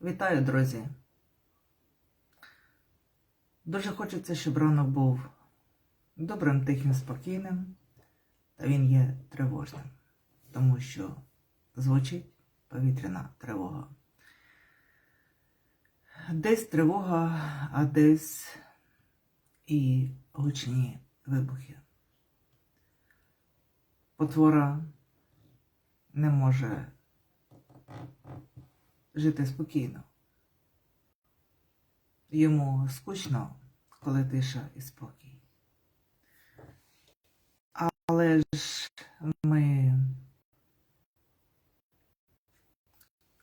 Вітаю, друзі! Дуже хочеться, щоб ранок був добрим, тихим, спокійним, та він є тривожним, тому що звучить повітряна тривога. Десь тривога, а десь і гучні вибухи. Потвора не може жити спокійно. Йому скучно, коли тиша і спокій. Але ж ми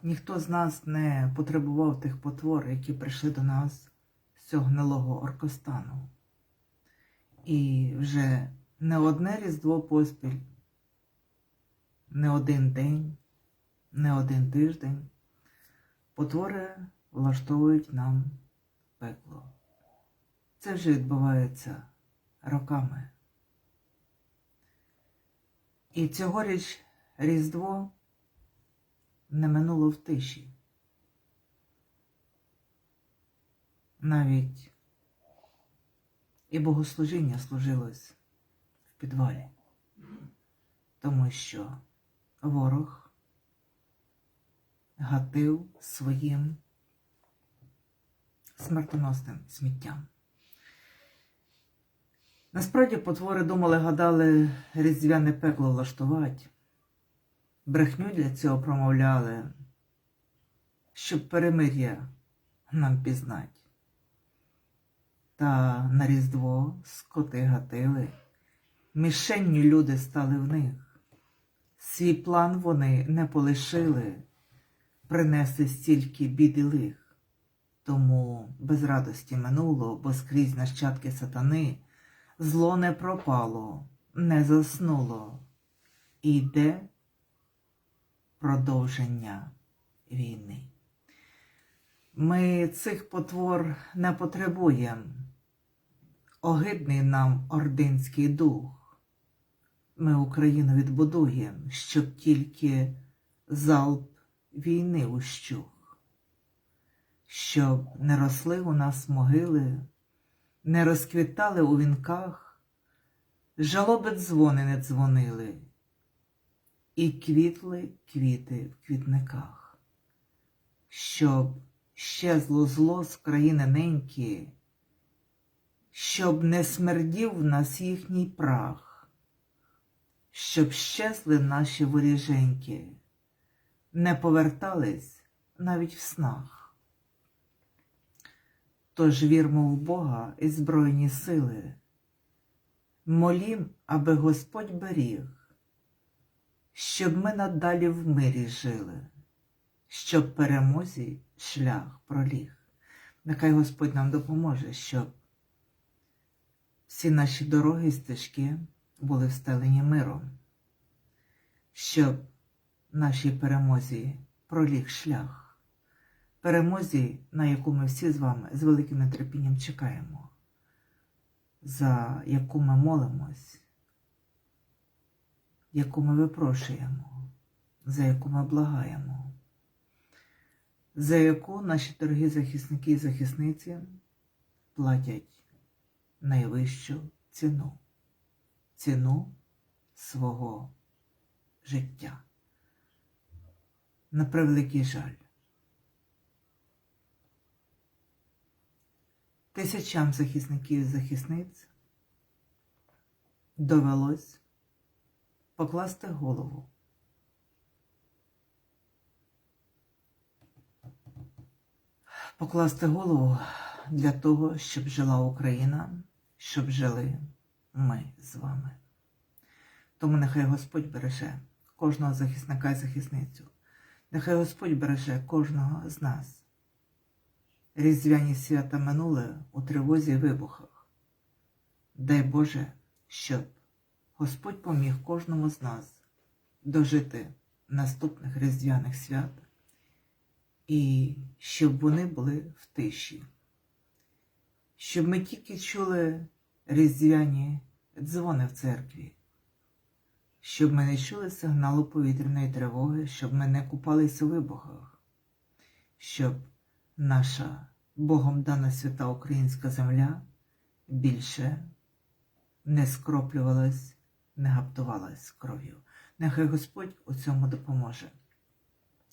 ніхто з нас не потребував тих потвор, які прийшли до нас з цього гнилого оркостану. І вже не одне різдво поспіль, не один день, не один тиждень потвори влаштовують нам пекло. Це вже відбувається роками. І цьогоріч Різдво не минуло в тиші. Навіть і богослужіння служилось в підвалі, тому що ворог гатив своїм смертоносним сміттям. Насправді потвори думали, гадали різдвяне пекло влаштувати. Брехню для цього промовляли, щоб перемир'я нам пізнать. Та на Різдво скоти гатили, мішенню люди стали в них. Свій план вони не полишили, принесли стільки бід і лих. Тому без радості минуло, бо скрізь нащадки сатани, зло не пропало, не заснуло. І йде продовження війни. Ми цих потвор не потребуємо. Огидний нам ординський дух. Ми Україну відбудуємо, щоб тільки залп війни ущух, щоб не росли у нас могили, не розквітали у вінках, жалоби дзвони не дзвонили, і квітли квіти в квітниках, щоб щезло зло з країни неньки, щоб не смердів в нас їхній прах, щоб щезли наші воріженьки, не повертались навіть в снах. Тож вірмо в Бога і збройні сили, молім, аби Господь беріг, щоб ми надалі в мирі жили, щоб перемозі шлях проліг. Нехай Господь нам допоможе, щоб всі наші дороги і стежки були встелені миром, щоб нашій перемозі проліг шлях, перемозі, на яку ми всі з вами з великим нетерпінням чекаємо, за яку ми молимось, яку ми випрошуємо, за яку ми благаємо, за яку наші дорогі захисники і захисниці платять найвищу ціну, ціну свого життя. На превеликий жаль. Тисячам захисників і захисниць довелось покласти голову. Покласти голову для того, щоб жила Україна, щоб жили ми з вами. Тому нехай Господь береже кожного захисника і захисницю. Нехай Господь береже кожного з нас. Різдвяні свята минули у тривозі і вибухах. Дай Боже, щоб Господь поміг кожному з нас дожити наступних різдвяних свят і щоб вони були в тиші, щоб ми тільки чули різдвяні дзвони в церкві, щоб ми не чули сигналу повітряної тривоги, щоб ми не купалися у вибухах, щоб наша Богом дана свята українська земля більше не скроплювалась, не гаптувалась кров'ю. Нехай Господь у цьому допоможе.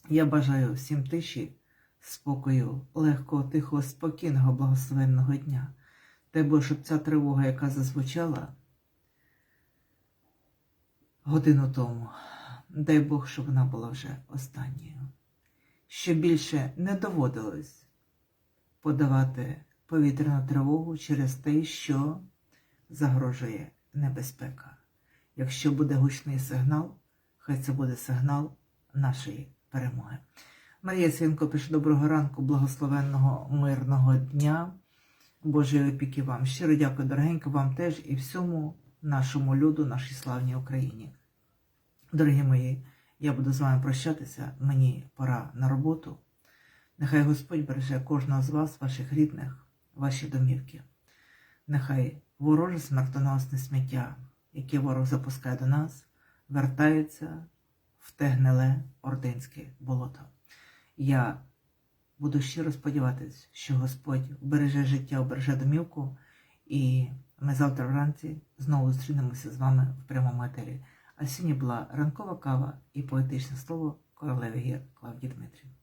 Я бажаю всім тиші, спокою, легкого, тихого, спокійного, благословенного дня. Дай Боже, щоб ця тривога, яка зазвучала годину тому, дай Бог, щоб вона була вже останньою. Щоб більше не доводилось подавати повітряну тривогу через те, що загрожує небезпека. Якщо буде гучний сигнал, хай це буде сигнал нашої перемоги. Марія Свінко пише доброго ранку, благословенного мирного дня. Божої опіки вам. Щиро дякую, дорогенько, вам теж і всьому нашому люду, нашій славній Україні. Дорогі мої, я буду з вами прощатися. Мені пора на роботу. Нехай Господь береже кожного з вас, ваших рідних, ваші домівки. Нехай вороже смертоносне сміття, яке ворог запускає до нас, вертається в те гниле ординське болото. Я буду щиро сподіватися, що Господь вбереже життя, вбереже домівку, і ми завтра вранці знову зустрінемося з вами в прямому етері. А сьогодні була ранкова кава і поетичне слово королеви гір Клавдії Дмитрів.